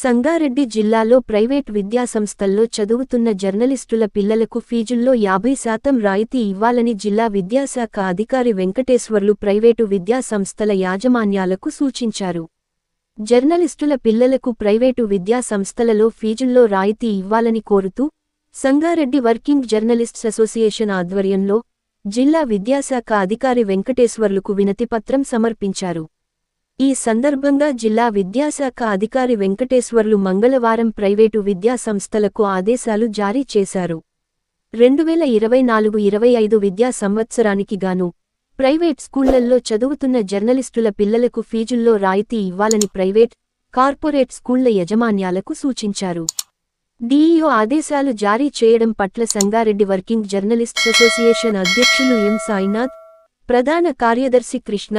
సంగారెడ్డి జిల్లాలో ప్రైవేట్ విద్యాసంస్థల్లో చదువుతున్న జర్నలిస్టుల పిల్లలకు ఫీజుల్లో యాభై శాతం రాయితీ ఇవ్వాలని జిల్లా విద్యాశాఖ అధికారి వెంకటేశ్వర్లు ప్రైవేటు విద్యాసంస్థల యాజమాన్యాలకు సూచించారు. జర్నలిస్టుల పిల్లలకు ప్రైవేటు విద్యాసంస్థలలో ఫీజుల్లో రాయితీ ఇవ్వాలని కోరుతూ సంగారెడ్డి వర్కింగ్ జర్నలిస్ట్స్ అసోసియేషన్ ఆధ్వర్యంలో జిల్లా విద్యాశాఖ అధికారి వెంకటేశ్వర్లకు వినతిపత్రం సమర్పించారు. ఈ సందర్భంగా జిల్లా విద్యాశాఖ అధికారి వెంకటేశ్వర్లు మంగళవారం ప్రైవేటు విద్యాసంస్థలకు ఆదేశాలు జారీ చేశారు. రెండువేల ఇరవై నాలుగు ఇరవై ఐదు విద్యా సంవత్సరానికి గాను ప్రైవేట్ స్కూళ్ళల్లో చదువుతున్న జర్నలిస్టుల పిల్లలకు ఫీజుల్లో రాయితీ ఇవ్వాలని ప్రైవేట్ కార్పొరేట్ స్కూళ్ళ యజమాన్యాలకు సూచించారు. డీఈఓ ఆదేశాలు జారీ చేయడం పట్ల సంగారెడ్డి వర్కింగ్ జర్నలిస్ట్స్ అసోసియేషన్ అధ్యక్షులు ఎం సాయినాథ్ ప్రధాన కార్యదర్శి కృష్ణ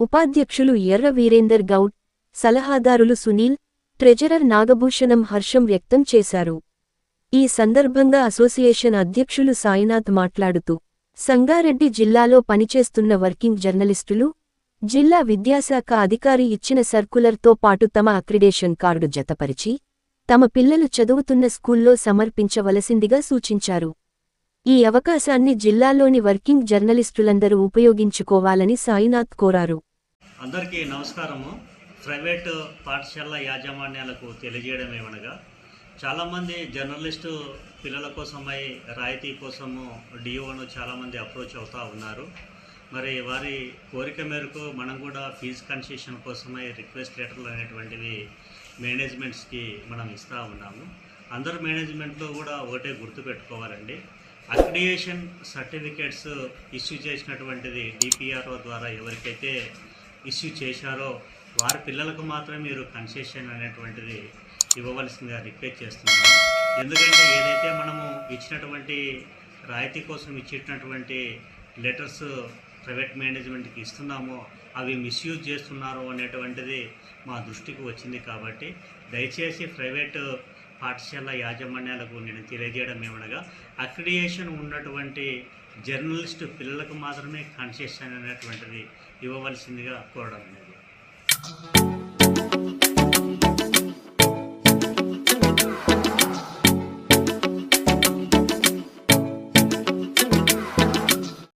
ఉపాధ్యక్షులు ఎర్ర వీరేందర్ గౌడ్ సలహాదారులు సునీల్ ట్రెజరర్ నాగభూషణం హర్షం వ్యక్తం చేశారు. ఈ సందర్భంగా అసోసియేషన్ అధ్యక్షులు సాయినాథ్ మాట్లాడుతూ సంగారెడ్డి జిల్లాలో పనిచేస్తున్న వర్కింగ్ జర్నలిస్టులు జిల్లా విద్యాశాఖ అధికారి ఇచ్చిన సర్కులర్తో పాటు తమ అక్రిడేషన్ కార్డు జతపరిచి తమ పిల్లలు చదువుతున్న స్కూల్లో సమర్పించవలసిందిగా సూచించారు. ఈ అవకాశాన్ని జిల్లాలోని వర్కింగ్ జర్నలిస్టులందరూ ఉపయోగించుకోవాలని సాయినాథ్ కోరారు. అందరికీ నమస్కారము. ప్రైవేటు పాఠశాల యాజమాన్యాలకు తెలియజేయడం ఏమనగా చాలామంది జర్నలిస్టు పిల్లల కోసమై రాయితీ కోసము డిఓను చాలామంది అప్రోచ్ అవుతూ ఉన్నారు. మరి వారి కోరిక మేరకు మనం కూడా ఫీజు కన్సెషన్ కోసమై రిక్వెస్ట్ లెటర్లు అనేటువంటివి మేనేజ్మెంట్స్కి మనం ఇస్తూ ఉన్నాము. అందరు మేనేజ్మెంట్లో కూడా ఒకటే గుర్తుపెట్టుకోవాలండి. అక్రిడియేషన్ సర్టిఫికేట్స్ ఇష్యూ చేసినటువంటిది డిపిఆర్ఓ ద్వారా ఎవరికైతే ఇష్యూ చేశారో వారి పిల్లలకు మాత్రమే మీరు కన్సెషన్ అనేటువంటిది ఇవ్వవలసిందిగా రిక్వెస్ట్ చేస్తున్నాము ఎందుకంటే ఏదైతే మనము ఇచ్చినటువంటి రాయితీ కోసం ఇచ్చినటువంటి లెటర్స్ ప్రైవేట్ మేనేజ్మెంట్కి ఇస్తున్నామో అవి మిస్యూజ్ చేస్తున్నారు అనేటువంటిది మా దృష్టికి వచ్చింది కాబట్టి దయచేసి ప్రైవేట్ పాఠశాల యాజమాన్యాలకు నేను తెలియజేయడం ఏమనగా అక్రిడియేషన్ ఉన్నటువంటి జర్నలిస్టు పిల్లలకు మాత్రమే కన్సెషన్ అనేటువంటిది ఇవ్వవలసిందిగా కోరడం అనేది.